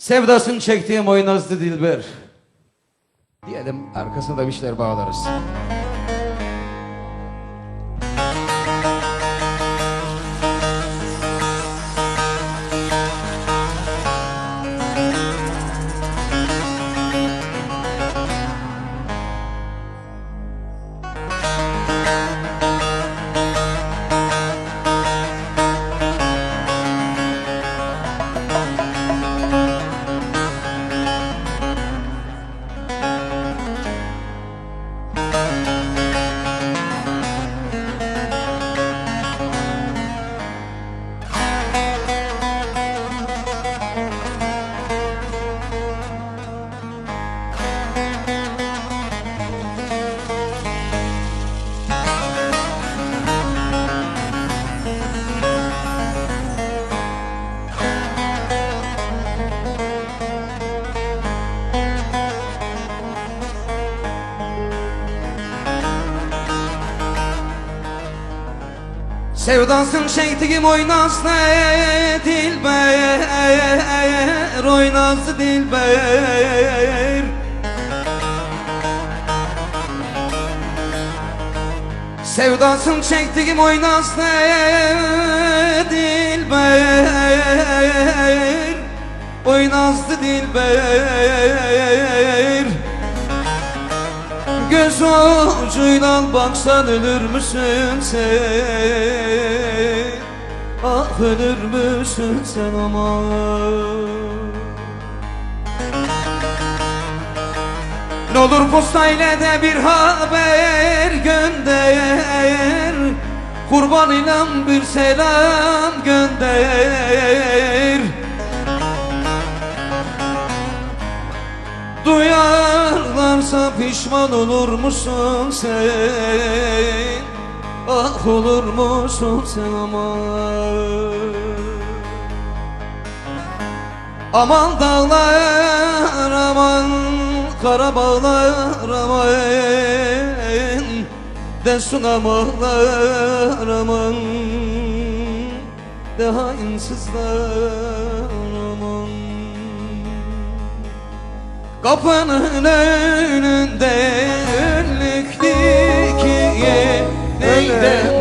Sevdasını çektiğim oy nazlı dilber. Diyelim arkasına da bir şeyler bağlarız. Sevdasın çektiğim oy nazlı dilber Oy nazlı dilber. Sevdasın çektiğim oy nazlı dilber Oy nazlı dilber Göz ucuyla baksan ölür müsün sen? Ah ölür müsün sen ama? Ne olur postayla de bir haber gönder. Kurbanıyla bir selam gönder Duyarlarsa pişman olur musun sen? Ah olur musun sen aman? Aman dağlar aman Kara bağlar aman De sunamalar aman De hainsizler Kapının önünde önlük dikiye Neyden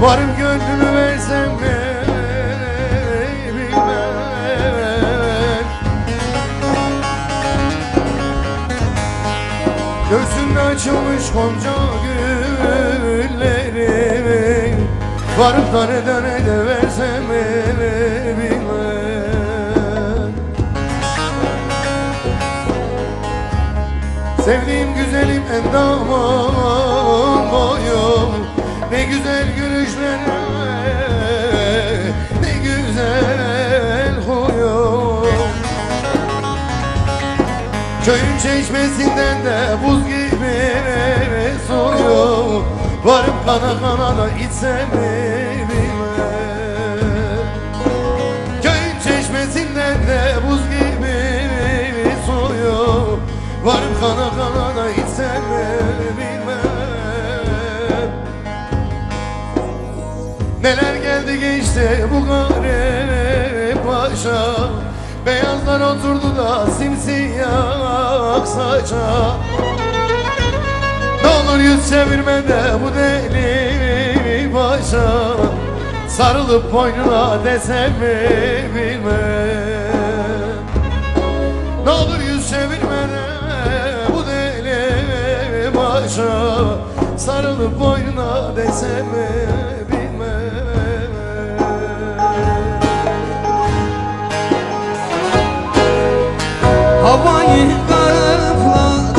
Varım gönlümü versem de Göğsünde açılmış gonca güllerim Varıp da neden de versem bilmem. Sevdiğim güzelim endamım Ne güzel huyum. Köyün çeşmesinden de buz gibi suyu Varıp kana kana da içsem bu garip başa? Beyazlar oturdu da simsiyah saça. Ne olur yüz çevirme de bu deli başa. Sarılıp boynuna desem mi bilmem. Ne olur yüz çevirme de bu deli başa. Sarılıp boynuna desem mi Havayı kapladı